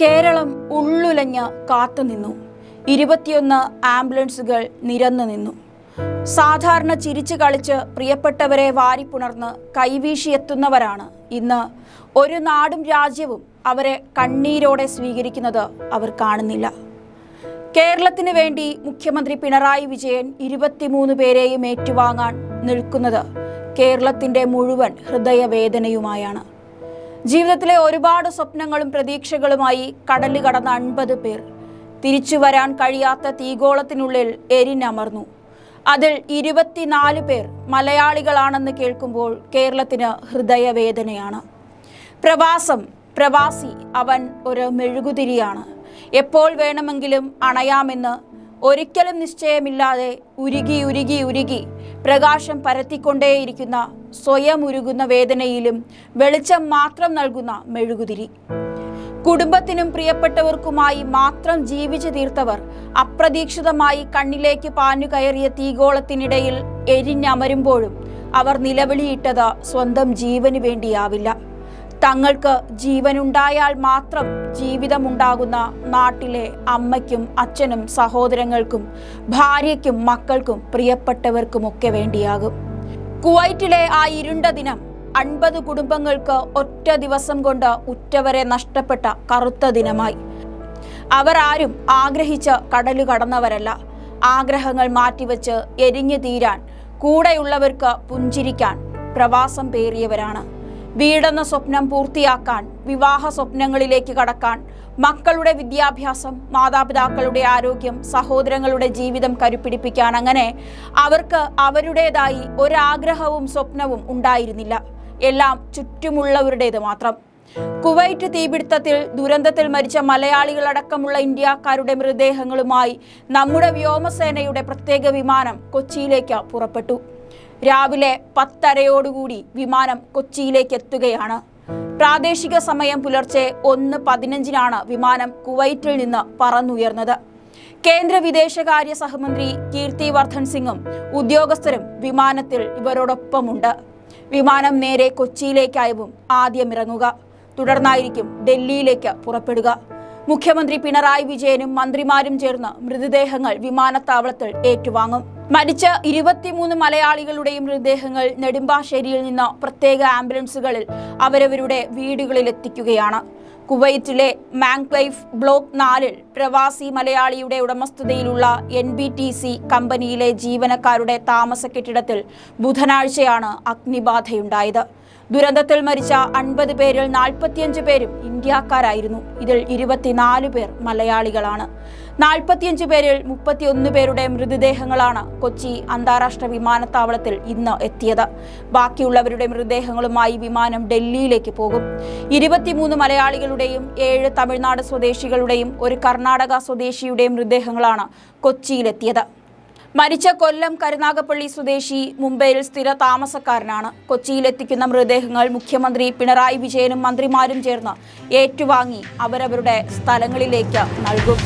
കേരളം ഉള്ളുലഞ്ഞ് കാത്തുനിന്നു ഇരുപത്തിയൊന്ന് ആംബുലൻസുകൾ നിരന്നു നിന്നു. സാധാരണ ചിരിച്ചു കളിച്ച് പ്രിയപ്പെട്ടവരെ വാരിപ്പുണർന്ന് കൈവീശിയെത്തുന്നവരാണ് ഇന്ന്. ഒരു നാടും രാജ്യവും അവരെ കണ്ണീരോടെ സ്വീകരിക്കുന്നത് അവർ കാണുന്നില്ല. കേരളത്തിന് വേണ്ടി മുഖ്യമന്ത്രി പിണറായി വിജയൻ ഇരുപത്തിമൂന്ന് പേരെയും ഏറ്റുവാങ്ങാൻ നിൽക്കുന്നത് കേരളത്തിന്റെ മുഴുവൻ ഹൃദയവേദനയുമായാണ്. ജീവിതത്തിലെ ഒരുപാട് സ്വപ്നങ്ങളും പ്രതീക്ഷകളുമായി കടൽ കടന്ന അൻപത് പേർ. തിരിച്ചു വരാൻ കഴിയാത്ത തീഗോളത്തിനുള്ളിൽ എരിഞ്ഞമർന്നു. അതിൽ ഇരുപത്തിനാല് പേർ മലയാളികളാണെന്ന് കേൾക്കുമ്പോൾ കേരളത്തിന് ഹൃദയവേദനയാണ്. പ്രവാസം പ്രവാസി അവൻ ഒരു മെഴുകുതിരിയാണ്. എപ്പോൾ വേണമെങ്കിലും അണയാമെന്ന് ഒരിക്കലും നിശ്ചയമില്ലാതെ ഉരുകി ഉരുകി ഉരുകി പ്രകാശം പരത്തിക്കൊണ്ടേയിരിക്കുന്ന സ്വയം ഉരുകുന്ന വേദനയിലും വെളിച്ചം മാത്രം നൽകുന്ന മെഴുകുതിരി. കുടുംബത്തിനും പ്രിയപ്പെട്ടവർക്കുമായി മാത്രം ജീവിച്ചു തീർത്തവർ അപ്രതീക്ഷിതമായി കണ്ണിലേക്ക് പാഞ്ഞു കയറിയ തീഗോളത്തിനിടയിൽ എരിഞ്ഞമരുമ്പോഴും അവർ നിലവിളിയിട്ടത് സ്വന്തം ജീവന് വേണ്ടിയാവില്ല. തങ്ങൾക്ക് ജീവനുണ്ടായാൽ മാത്രം ജീവിതമുണ്ടാകുന്ന നാട്ടിലെ അമ്മയ്ക്കും അച്ഛനും സഹോദരങ്ങൾക്കും ഭാര്യയ്ക്കും മക്കൾക്കും പ്രിയപ്പെട്ടവർക്കുമൊക്കെ വേണ്ടിയാകും. കുവൈറ്റിലെ ആ ഇരുണ്ട ദിനം അൻപത് കുടുംബങ്ങൾക്ക് ഒറ്റ ദിവസം കൊണ്ട് ഉറ്റവരെ നഷ്ടപ്പെട്ട കറുത്ത ദിനമായി. അവർ ആരും ആഗ്രഹിച്ച് കടലു കടന്നവരല്ല. ആഗ്രഹങ്ങൾ മാറ്റിവെച്ച് എരിഞ്ഞു തീരാൻ കൂടെയുള്ളവർക്ക് പുഞ്ചിരിക്കാൻ പ്രവാസം പേറിയവരാണ്. വീടെന്ന സ്വപ്നം പൂർത്തിയാക്കാൻ വിവാഹ സ്വപ്നങ്ങളിലേക്ക് കടക്കാൻ മക്കളുടെ വിദ്യാഭ്യാസം മാതാപിതാക്കളുടെ ആരോഗ്യം സഹോദരങ്ങളുടെ ജീവിതം കരുപ്പിടിപ്പിക്കാൻ അങ്ങനെ അവർക്ക് അവരുടേതായി ഒരാഗ്രഹവും സ്വപ്നവും ഉണ്ടായിരുന്നില്ല. എല്ലാം ചുറ്റുമുള്ളവരുടേത് മാത്രം. കുവൈറ്റ് തീപിടുത്തത്തിൽ ദുരന്തത്തിൽ മരിച്ച മലയാളികളടക്കമുള്ള ഇന്ത്യക്കാരുടെ മൃതദേഹങ്ങളുമായി നമ്മുടെ വ്യോമസേനയുടെ പ്രത്യേക വിമാനം കൊച്ചിയിലേക്ക് പുറപ്പെട്ടു. രാവിലെ പത്തരയോടുകൂടി വിമാനം കൊച്ചിയിലേക്ക് എത്തുകയാണ്. പ്രാദേശിക സമയം പുലർച്ചെ ഒന്ന് പതിനഞ്ചിനാണ് വിമാനം കുവൈറ്റിൽ നിന്ന് പറന്നുയർന്നത്. കേന്ദ്ര വിദേശകാര്യ സഹമന്ത്രി കീർത്തി വർദ്ധൻ സിംഗും ഉദ്യോഗസ്ഥരും വിമാനത്തിൽ ഇവരോടൊപ്പമുണ്ട്. വിമാനം നേരെ കൊച്ചിയിലേക്കായും ആദ്യം ഇറങ്ങുക തുടർന്നായിരിക്കും ഡൽഹിയിലേക്ക് പുറപ്പെടുക. മുഖ്യമന്ത്രി പിണറായി വിജയനും മന്ത്രിമാരും ചേർന്ന് മൃതദേഹങ്ങൾ വിമാനത്താവളത്തിൽ ഏറ്റുവാങ്ങും. മരിച്ച ഇരുപത്തിമൂന്ന് മലയാളികളുടെയും മൃതദേഹങ്ങൾ നെടുമ്പാശ്ശേരിയിൽ നിന്ന് പ്രത്യേക ആംബുലൻസുകളിൽ അവരവരുടെ വീടുകളിൽ എത്തിക്കുകയാണ് കുവൈറ്റിലെ മാങ്ക്ലൈഫ് ബ്ലോക്ക് നാലിൽ പ്രവാസി മലയാളിയുടെ ഉടമസ്ഥതയിലുള്ള എൻ ബി ടി സി കമ്പനിയിലെ ജീവനക്കാരുടെ താമസ കെട്ടിടത്തിൽ ബുധനാഴ്ചയാണ് അഗ്നിബാധയുണ്ടായത്. ദുരന്തത്തിൽ മരിച്ച അൻപത് പേരിൽ നാൽപ്പത്തിയഞ്ച് പേരും ഇന്ത്യക്കാരായിരുന്നു. ഇതിൽ ഇരുപത്തിനാല് പേർ മലയാളികളാണ്. നാൽപ്പത്തിയഞ്ച് പേരിൽ മുപ്പത്തിയൊന്ന് പേരുടെ മൃതദേഹങ്ങളാണ് കൊച്ചി അന്താരാഷ്ട്ര വിമാനത്താവളത്തിൽ ഇന്ന് എത്തിയത്. ബാക്കിയുള്ളവരുടെ മൃതദേഹങ്ങളുമായി വിമാനം ഡൽഹിയിലേക്ക് പോകും. ഇരുപത്തിമൂന്ന് മലയാളികളുടെയും ഏഴ് തമിഴ്നാട് സ്വദേശികളുടെയും ഒരു കർണാടക സ്വദേശിയുടെയും മൃതദേഹങ്ങളാണ് കൊച്ചിയിലെത്തിയത്. മരിച്ച കൊല്ലം കരുനാഗപ്പള്ളി സ്വദേശി മുംബൈയിൽ സ്ഥിര താമസക്കാരനാണ്. കൊച്ചിയിലെത്തിക്കുന്ന മൃതദേഹങ്ങൾ മുഖ്യമന്ത്രി പിണറായി വിജയനും മന്ത്രിമാരും ചേർന്ന് ഏറ്റുവാങ്ങി. അവരവരുടെ സ്ഥലങ്ങളിലേക്ക് നൽകും.